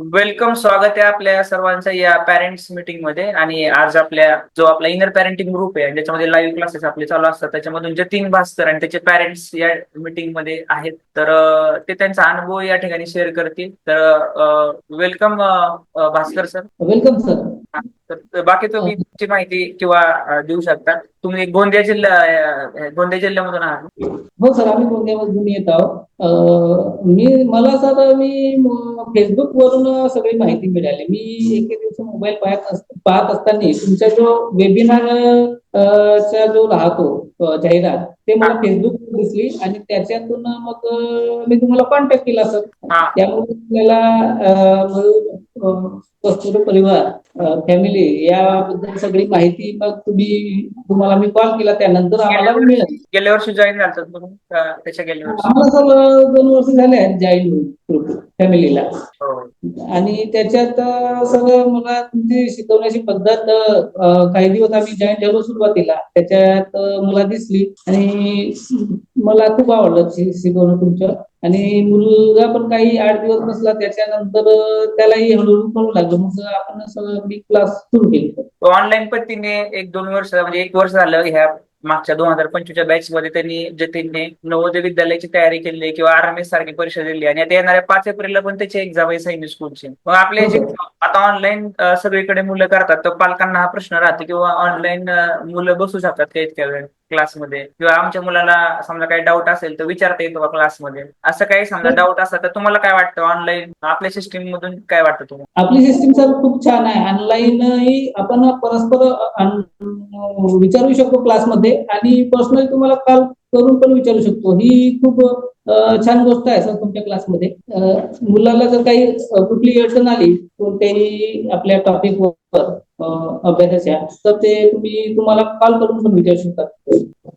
Welcome स्वागत आहे आपल्या सर्वांचं या पॅरेंट्स मीटिंगमध्ये. आणि आज आपल्या जो आपला इनर पॅरेंटिंग ग्रुप आहे ज्याच्यामध्ये लाईव्ह क्लासेस आपले चालू असतात त्याच्यामधून जतीन भास्कर आणि त्याचे पॅरेंट्स या मीटिंगमध्ये आहेत तर ते त्यांचा अनुभव या ठिकाणी शेअर करतील. तर welcome Bhaskar sir welcome sir बाकी तुम्ही तुमची माहिती किंवा देऊ शकता. तुम्ही गोंदिया जिल्हा गोंदिया जिल्ह्यामधून आहात. हो सर आम्ही गोंदियामधून येत आहोत. मी मला सर मी फेसबुक वरून सगळी माहिती मिळाली. मी एके दिवशी मोबाईल पाहत पाहत असताना तुमचा जो वेबिनार चा जो राहतो जाहिरात ते मला फेसबुक दिसली आणि त्याच्यातून मग मी तुम्हाला कॉन्टॅक्ट केला सर. हा. त्यामुळे आपल्याला कस्तुरी परिवार फॅमिली याबद्दल सगळी माहिती मग तुम्ही तुम्हाला मी कॉल केला त्यानंतर आम्हाला मिळाली. गेल्या वर्षी जॉईन झालं का त्याच्या गेल्या वर्षी. आम्हाला सर दोन वर्ष झाले आहेत जॉईन फॅमिलीला हो. आणि त्याच्यात सगळं मला तुमची शिकवण्याची पद्धत काही दिवस आम्ही जॉईन झालो सुरुवातीला. त्याच्यात मला दिसली आणि मला खूप आवडलं शिकवणं तुमचं. आणि मुलगा पण काही आठ दिवस बसला त्याच्यानंतर त्यालाही हळूहळू कळू लागलं. मग आपण मी क्लास सुरू केले ऑनलाईन पद्धतीने एक दोन वर्ष म्हणजे एक वर्ष झालं ह्या मागच्या दोन हजार पंचवीसच्या बॅच मध्ये त्यांनी जतीनने नवोदय विद्यालयाची तयारी केली आहे किंवा आर एम एस सारखी परीक्षा दिली. आणि आता येणाऱ्या पाच एप्रिलला पण त्याची एक्झाम आहे सैनिक स्कूलची मग आपले जे आता ऑनलाईन सगळीकडे मुलं करतात तर पालकांना हा प्रश्न राहतो किंवा ऑनलाईन मुलं बसू शकतात का इतक्या वेळ? क्लासमध्ये किंवा आमच्या मुलाला समजा काही डाऊट असेल तर विचारता येतो क्लासमध्ये असं काही समजा डाऊट असला तर तुम्हाला काय वाटतं? ऑनलाईन आपल्या सिस्टीम मधून काय वाटतं तुम्हाला? आपली सिस्टीम सर खूप छान आहे. ऑनलाईन आपण परस्पर विचारू शकतो क्लासमध्ये आणि पर्सनली तुम्हाला कॉल करून पण विचारू शकतो. ही खूप छान गोष्ट आहे सर तुमच्या क्लासमध्ये. मुलाला जर काही कुठली अडचण आली कोणत्याही आपल्या टॉपिकवर अभ्यासाच्या तर ते तुम्ही तुम्हाला कॉल करून पण विचारू शकता.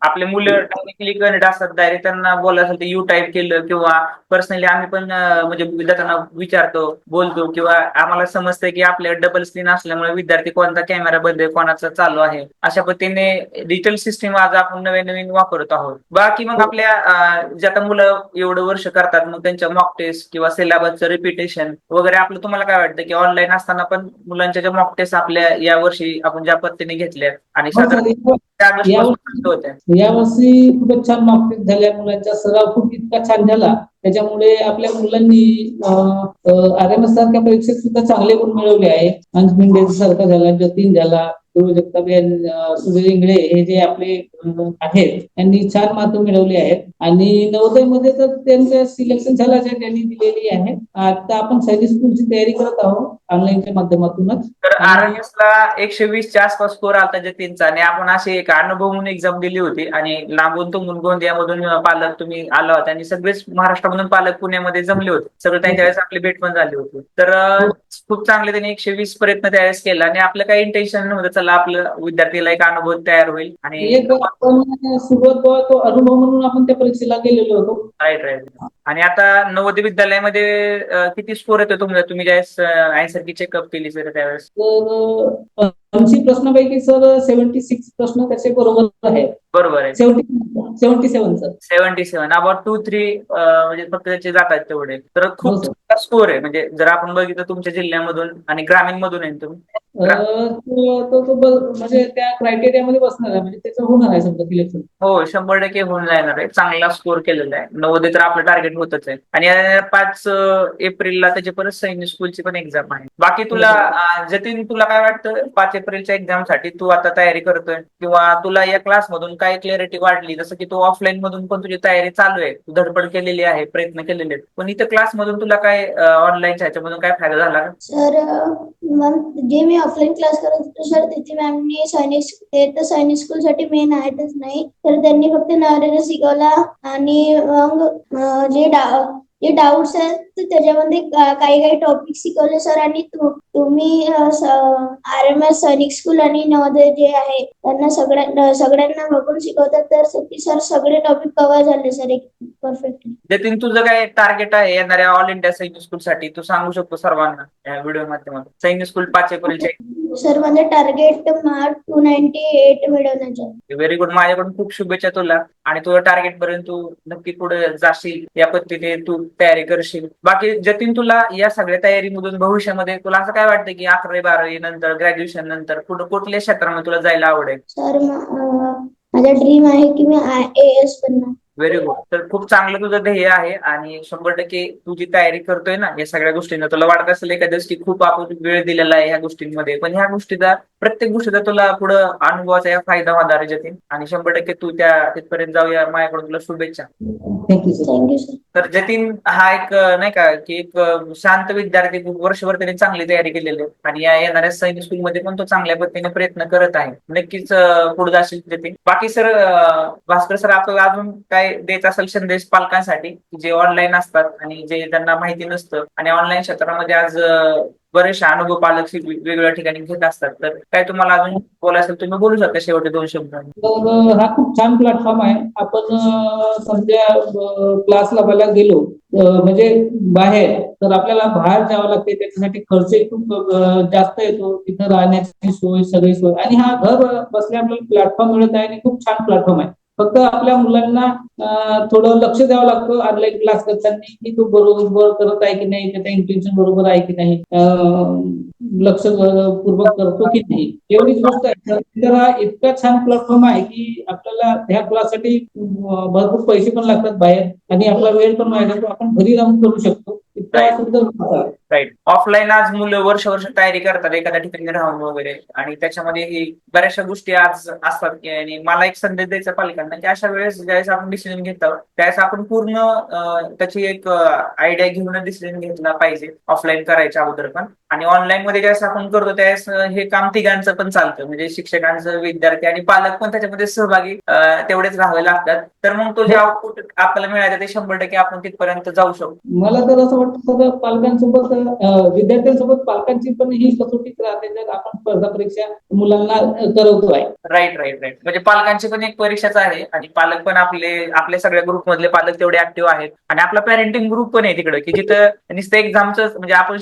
आपले मुलं टेक्निकली कनेक्ट असतात डायरेक्ट त्यांना बोलायचं असेल तर यू टाईप केलं किंवा पर्सनली आम्ही पण म्हणजे विद्यार्थ्यांना विचारतो बोलतो किंवा आम्हाला समजतंय की आपल्या डबल स्क्रीन असल्यामुळे विद्यार्थी कोणता कॅमेरा बंद आहे कोणाचा चालू आहे. अशा पद्धतीने डिजिटल सिस्टीम आज आपण नवीन नवीन वापरत आहोत. बाकी मग आपल्या अं, जे आता मुलं एवढं वर्ष करतात मग त्यांच्या मॉक टेस्ट किंवा सिलेबसचं रिपिटेशन वगैरे आपलं तुम्हाला काय वाटतं की ऑनलाईन असताना पण मुलांच्या ज्या मॉक टेस्ट आपल्या या वर्षी आपण ज्या पद्धतीने घेतल्या आणि हो साधारण त्या गोष्टी होत्या यावर्षी खूपच छान मार्क्स झाल्या मुलांचा सराव खूप इतका छान झाला. त्याच्यामुळे आपल्या मुलांनी आर एम एस सारख्या परीक्षेत सुद्धा चांगले गुण मिळवले आहे. अंजमिंडे सारखा झाला जतीन झाला जगताप सुधीर इंगळे हे जे आपले आहेत त्यांनी छान मार्क मिळवले आहेत. आणि नवोदयमध्ये तर त्यांचं सिलेक्शन झालं त्यांनी दिलेली आहे. आता आपण सैनिक स्कूलची तयारी करत आहोत ऑनलाईनच्या माध्यमातूनच. तर आर ला एकशे वीसच्या आसपास स्कोर आलता जतीनचा आणि आपण अशी एक अनुभव म्हणून एक्झाम दिली होती. आणि लांबून तुंबून गोंदियामधून पालक तुम्ही आला होता आणि सगळेच महाराष्ट्रामधून पालक पुण्यामध्ये जमले होते. सगळं त्यांच्या वेळेस आपली भेट पण झाली होती. तर खूप चांगले त्यांनी एकशे वीस प्रयत्न त्यावेळेस केला आणि आपलं काही इंटेन्शन नव्हतं. चला आपलं विद्यार्थीला एक अनुभव तयार होईल आणि सुरुवात तो अनुभव म्हणून आपण त्या परीक्षेला गेलेलो होतो. राईट राईट आणि आता नवोदय विद्यालयामध्ये किती स्कोर येतो तुमचा? तुम्ही ज्यावेळेस आन्सर की चेकअप केली सर त्यावेळेस? ऐंशी प्रश्नापैकी सर सेव्हन्टी सिक्स प्रश्न त्याचे बरोबर आहे बरोबर आहे. Seventy seventy seven sir. Seventy seven about two three म्हणजे फक्त त्याचे जातात तेवढे. तर हो, खूप sir. स्कोर आहे. म्हणजे जर आपण बघितलं तुमच्या जिल्ह्यामधून आणि ग्रामीण मधून आहे तुम्ही? म्हणजे त्या क्रायटेरियामध्ये बसणार आहे. म्हणजे त्याचं होणार आहे समजा सिलेक्शन हो शंभर टक्के होऊन जाणार आहे. चांगला स्कोर केलेला आहे. नवोदय तर आपलं टार्गेट होतच आहे. आणि पाच एप्रिलला त्याची परत सैनिक स्कूलची पण एक्झाम आहे. बाकी तुला अं, जतीन तुला काय वाटतं? पाच एप्रिलच्या एक्झामसाठी तू आता तयारी करतोय? किंवा तुला या क्लास मधून काय क्लॅरिटी वाढली जसं की तू ऑफलाईन मधून पण तुझी तयारी चालू आहे. तू धडपड केलेली आहे प्रयत्न केलेले पण इथं क्लास मधून तुला काय ऑनलाईनच्या ह्याच्यामधून काय फायदा झाला का? सर मॅम जे मी ऑफलाईन क्लास करत होतो सर तिथे मॅमनी सैनिक ते तर सैनिक स्कूल साठी मेन आहेतच नाही. तर त्यांनी फक्त नवऱ्याला शिकवला आणि मग जे जे डाऊट्स आहेत तर त्याच्यामध्ये काही काही टॉपिक शिकवले सर आणि तुम्ही R M S Sainik school आणि नवोदय जे आहे त्यांना सगळ्या सगळ्यांना बघून शिकवतात. तर सर सगळे टॉपिक कव्हर झाले सर एक परफेक्टली जतीन तुझं काय टार्गेट आहे येणाऱ्या ऑल इंडिया सैनिक स्कूल साठी? तू सांगू शकतो सर्वांना या व्हिडिओ माध्यमातून. सैनिक स्कूल पाचशे पर्यंत सर माझं target mark two ninety eight मिळवण्याचं. व्हेरी गुड माझ्याकडून खूप शुभेच्छा तुला. आणि तुझ्या टार्गेट पर्यंत तू नक्की पुढे जाशील. या पद्धतीने तू तयारी करशील. बाकी जतीन तुला या सगळ्या तयारीमधून भविष्यामध्ये तुला असं काय वाटतं की अकरावी बारावी नंतर ग्रॅज्युएशन नंतर पुढे कुठल्या क्षेत्रामध्ये तुला जायला आवडेल? सर माझा ड्रीम आहे की मी आय ए एस बनणार. व्हेरी गुड तर खूप चांगलं तुझं ध्येय आहे आणि शंभर टक्के तू जी तयारी करतोय ना या सगळ्या गोष्टींना तुला वाटत असेल एखाद्या की खूप आपण वेळ दिलेला आहे ह्या गोष्टींमध्ये पण ह्या गोष्टीचा प्रत्येक गोष्टीचा तुला पुढं अनुभवाचा या फायदा होणार आहे जतीन. आणि शंभर टक्के तू त्या तिथपर्यंत जाऊया. माझ्याकडून तुला शुभेच्छा. थँक्यू सर थँक्यू सर तर जतीन हा एक नाही का की एक शांत विद्यार्थी खूप वर्षभर त्याने चांगली तयारी केलेली आहे. आणि या येणाऱ्या सैनिक स्कूलमध्ये पण तो चांगल्या पद्धतीने प्रयत्न करत आहे. नक्कीच पुढे जाशील जतीन. बाकी सर भास्कर सर आपल्याला अजून काय देत असेल संदेश पालकांसाठी? की जे ऑनलाईन असतात आणि जे त्यांना माहिती नसतं. आणि ऑनलाईन क्षेत्रामध्ये आज बरेचसे अनुभव पालक वेगवेगळ्या ठिकाणी घेत असतात. तर काय तुम्हाला अजून बोलायचं असेल तुम्ही बोलू शकता शेवटी दोन शब्द. तर हा खूप छान प्लॅटफॉर्म आहे. आपण समजा क्लासला बघायला गेलो. म्हणजे बाहेर. तर आपल्याला बाहेर जावं लागते. त्याच्यासाठी खर्च खूप जास्त येतो. तिथं राहण्याची सोय सगळी सोय. आणि हा घर बसल्या आपल्याला प्लॅटफॉर्म मिळत आहे आणि खूप छान प्लॅटफॉर्म आहे. फक्त आपल्या मुलांना थोडं लक्ष द्यावं लागतं. ऑनलाईन क्लास करताना की तो बरोबर करत आहे की नाही त्याचा इंटेन्शन बरोबर आहे की नाही लक्ष पूर्वक करतो की नाही. एवढीच गोष्ट आहे. तर हा इतका छान प्लॅटफॉर्म आहे की आपल्याला ह्या क्लाससाठी भरपूर पैसे पण लागतात बाहेर आणि आपला वेळ पण माहिती आपण घरी राहून करू शकतो. इतका सुद्धा आहे. राईट ऑफलाईन आज मुलं वर्ष वर्ष तयारी करतात एखाद्या ठिकाणी राहून वगैरे. आणि त्याच्यामध्ये बऱ्याचशा गोष्टी आज असतात की आणि मला एक संदेश द्यायचा पालकांना की अशा वेळेस ज्यावेळेस आपण डिसिजन घेतो त्यावेळेस आपण पूर्ण त्याची एक आयडिया घेऊन डिसिजन घेतला पाहिजे. ऑफलाईन करायच्या अगोदर पण. आणि ऑनलाईन मध्ये ज्यावेळेस आपण करतो त्यावेळेस हे काम तिघांचं पण चालतं. म्हणजे शिक्षकांचं विद्यार्थी आणि पालक पण त्याच्यामध्ये सहभागी तेवढेच राहावे लागतात. तर मग तो जे आउटपुट आपल्याला मिळायचं ते शंभर टक्के आपण तिथपर्यंत जाऊ शकतो मला तर असं वाटतं सगळं पालकांसोबत विद्यार्थ्यांसोबत पालकांची पण ही कसोटीच राहते जर आपण स्पर्धा परीक्षा मुलांना अ, करवतो आहे. राईट राईट राईट म्हणजे पालकांची पण एक परीक्षाच आहे आणि पालक पण आपले आपल्या सगळ्या ग्रुप मधले पालक तेवढे ऍक्टिव्ह आहेत. आणि आपला पॅरेंटिंग ग्रुप पण आहे तिकडे की जिथं नुसतं एक्झामचं म्हणजे आपण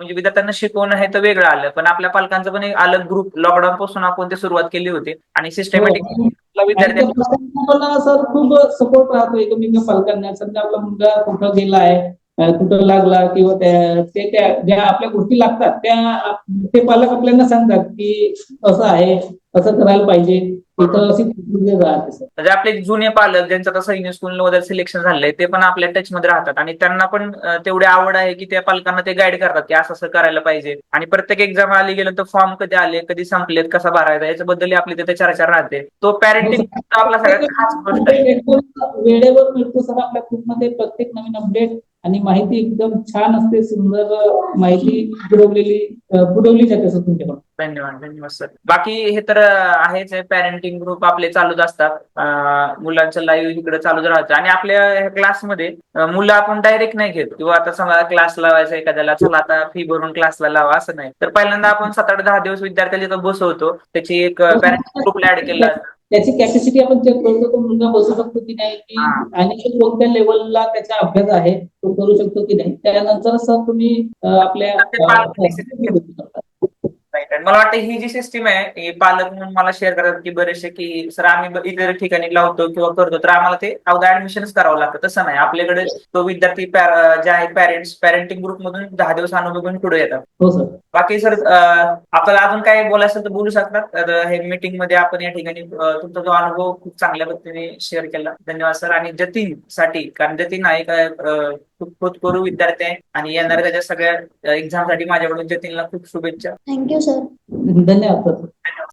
म्हणजे विद्यार्थ्यांना शिकवणं हे तर वेगळं आलं. पण आपल्या पालकांचं पण एक अलग ग्रुप लॉकडाऊन पासून आपण ते सुरुवात केली होती आणि सिस्टमॅटिक हो. आणि विद्यार्थी त्या पालकांना पण सर खूप सपोर्ट राहतो एकमेक पालकांना. समजा आपला मुलगा कुठं गेला आहे? कुठं लागला किंवा त्या ते त्या ज्या आपल्या गोष्टी लागतात त्या ते पालक आपल्याला सांगतात की असं आहे. असं करायला पाहिजे. तिथं अशी म्हणजे आपले जुने पालक ज्यांचं आता सैन्य स्कूल मध्ये सिलेक्शन झालंय ते पण आपल्या टच मध्ये राहतात. आणि त्यांना पण तेवढी आवड आहे की त्या पालकांना ते गाईड करतात की असं असं करायला पाहिजे. आणि प्रत्येक एक्झाम आली गेलं तर फॉर्म कधी आले कधी संपलेत कसा भरायचा याच्याबद्दल आपली तिथे चर्चा राहते. तो पॅरेंटिंग आपला सगळ्यात खास गोष्ट आहे. एकदम वेळेवर मिळतो सर आपल्या ग्रुपमध्ये प्रत्येक नवीन अपडेट आणि माहिती एकदम छान असते सुंदर माहिती पुरवलेली पुरवली जाते सर तुमच्याकडून. धन्यवाद धन्यवाद सर. बाकी हे तर आहेच पॅरेंटिंग ग्रुप आपले चालूच असतात. मुलांचं लाईव्ह इकडे चालूच राहतं आणि आपल्या क्लासमध्ये मुलं आपण डायरेक्ट नाही घेत. किंवा आता समजा क्लास लावायचा एखाद्याला चला आता फी भरून क्लासला लावा असं नाही. तर पहिल्यांदा आपण सात आठ दहा दिवस विद्यार्थ्याला बसवतो. त्याची एक पॅरेंट ग्रुपला ऍड केला त्याची कॅपॅसिटी आपण चेक करतो तो मुलगा बसू शकतो की नाही की. आणि कोणत्या लेवलला त्याचा अभ्यास आहे तो करू शकतो की नाही. त्यानंतर सर तुम्ही आपल्या ते पालक अ, decision घेतात. Right. आणि मला वाटतं ही जी सिस्टीम आहे ही पालक म्हणून मला शेअर करतात की बरेचसे की सर आम्ही इतर ठिकाणी लावतो किंवा करतो. तर आम्हाला ते अगोदर ऍडमिशनच करावं लागतं. तसं नाही. आपल्याकडे तो विद्यार्थी जे आहेत पॅरेंट्स पॅरेंटिंग ग्रुप मधून दहा दिवस अनुभव घेऊन पुढे येतात. हो बाकी सर आपल्याला अजून काय बोलायचं तर बोलू शकतात. तर हे मीटिंगमध्ये आपण या ठिकाणी तुमचा जो अनुभव खूप चांगल्या पद्धतीने शेअर केला. धन्यवाद सर. आणि जतीन साठी कारण जतीन हा एक अं, खूप खूप करू विद्यार्थी आहे. आणि येणाऱ्या त्याच्या सगळ्या एक्झामसाठी माझ्याकडून जतीनला खूप शुभेच्छा. थँक्यू सर धन्यवाद. सर